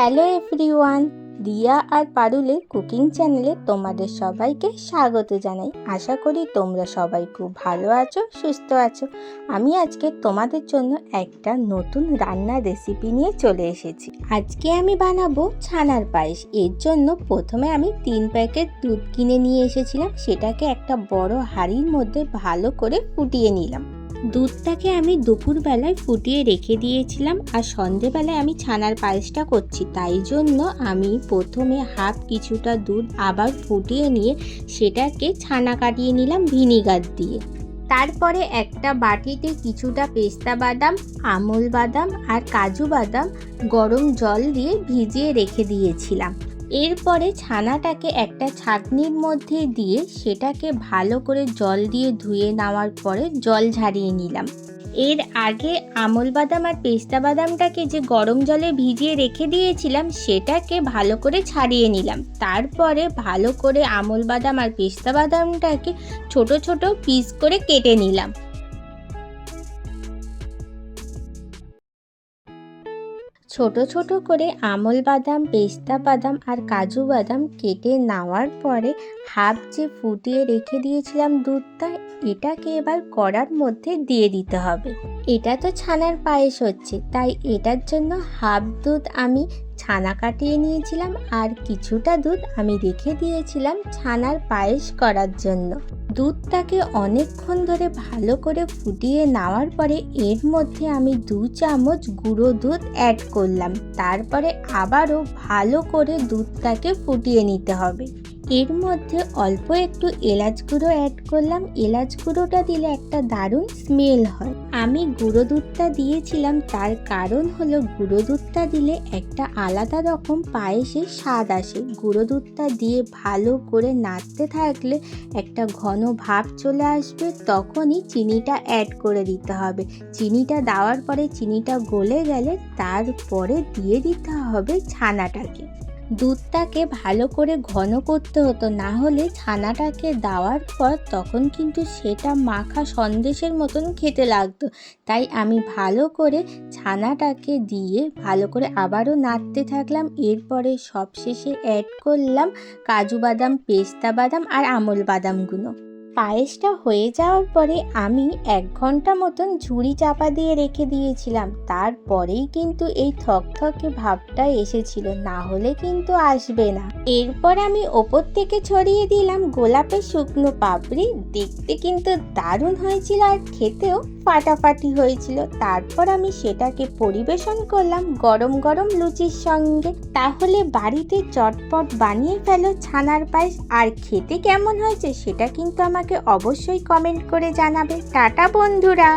Hello everyone, Riya আর পারুলের cooking চ্যানেলে তোমাদের সবাইকে স্বাগত জানাই। আশা করি তোমরা সবাই খুব ভালো আছো, সুস্থ আছো। আমি আজকে তোমাদের জন্য একটা নতুন রান্নার রেসিপি নিয়ে চলে এসেছি। আজকে আমি বানাবো ছানার পায়েস। এর জন্য প্রথমে আমি তিন প্যাকেট দুধ কিনে নিয়ে এসেছিলাম। সেটাকে একটা বড় হাঁড়ির মধ্যে ভালো করে ফুটিয়ে নিলাম। দুধটাকে আমি দুপুরবেলায় ফুটিয়ে রেখে দিয়েছিলাম আর সন্ধেবেলায় আমি ছানার পায়েসটা করছি। তাই জন্য আমি প্রথমে হাফ কিছুটা দুধ আবার ফুটিয়ে নিয়ে সেটাকে ছানা কাটিয়ে নিলাম ভিনিগার দিয়ে। তারপরে একটা বাটিতে কিছুটা পেস্তা বাদাম, আমল বাদাম আর কাজু বাদাম গরম জল দিয়ে ভিজিয়ে রেখে দিয়েছিলাম। এরপরে ছানাটাকে একটা ছাঁকনির মধ্যে দিয়ে সেটাকে ভালো করে জল দিয়ে ধুয়ে নেওয়ার পরে জল ঝারিয়ে নিলাম। এর আগে আমল বাদাম আর পেস্তা বাদামটাকে যে গরম জলে ভিজিয়ে রেখে দিয়েছিলাম, সেটাকে ভালো করে ছাড়িয়ে নিলাম। তারপরে ভালো করে আমল বাদাম আর পেস্তা বাদামটাকে ছোট ছোট পিস করে কেটে নিলাম। ছোট ছোট করে আমল বাদাম, পেস্তা বাদাম আর কাজু বাদাম কেটে নেওয়ার পরে হাফ যে ফুটিয়ে রেখে দিয়েছিলাম দুধটা, এটাকে এবার কড়ার মধ্যে দিয়ে দিতে হবে। এটা তো ছানার পায়েস হচ্ছে, তাই এটার জন্য হাফ দুধ আমি ছানা কাটিয়ে নিয়েছিলাম আর কিছুটা দুধ আমি রেখে দিয়েছিলাম ছানার পায়েস করার জন্য। দুধটাকে অনেকক্ষণ ধরে ভালো করে ফুটিয়ে নেওয়ার পরে এর মধ্যে আমি দু চামচ গুঁড়ো দুধ অ্যাড করলাম। তারপরে আবারও ভালো করে দুধটাকে ফুটিয়ে নিতে হবে। এর মধ্যে অল্প একটু এলাচ গুঁড়ো অ্যাড করলাম। এলাচ গুঁড়োটা দিলে একটা দারুণ স্মেল হয়। আমি গুঁড়ো দুধটা দিয়েছিলাম, তার কারণ হলো গুঁড়ো দুধটা দিলে একটা আলাদা রকম পায়েসের স্বাদ আসে। গুঁড়ো দুধটা দিয়ে ভালো করে নাড়তে থাকলে একটা ঘন ভাব চলে আসবে, তখনই চিনিটা অ্যাড করে দিতে হবে। চিনিটা দেওয়ার পরে চিনিটা গলে গেলে তারপরে দিয়ে দিতে হবে ছানাটাকে। দুধটাকে ভালো করে ঘন করতে হতো, না হলে ছানাটাকে দেওয়ার পর তখন কিন্তু সেটা মাখা সন্দেশের মতন খেতে লাগতো। তাই আমি ভালো করে ছানাটাকে দিয়ে ভালো করে আবারও নাড়তে থাকলাম। এরপরে সবশেষে অ্যাড করলাম কাজু বাদাম, পেস্তা বাদাম আর আমল বাদামগুলো। পায়েসটা হয়ে যাওয়ার পরে আমি এক ঘণ্টা মতন ঝুড়ি চাপা দিয়ে রেখে দিয়েছিলাম। তারপরেই কিন্তু এই থকথকে ভাবটা এসেছিল, না হলে কিন্তু আসবে না। এরপর আমি ওপর থেকে ছড়িয়ে দিলাম গোলাপের শুকনো পাপড়ি। দেখতে কিন্তু দারুণ হয়েছিল আর খেতেও ফাটাফাটি হয়েছিল। তারপর আমি সেটাকে পরিবেশন করলাম গরম গরম লুচির সঙ্গে। তাহলে বাড়িতে চটপট বানিয়ে ফেলো ছানার পায়েস। আর খেতে কেমন হয়েছে সেটা কিন্তু আমাকে অবশ্যই কমেন্ট করে জানাবে। টাটা বন্ধুরা!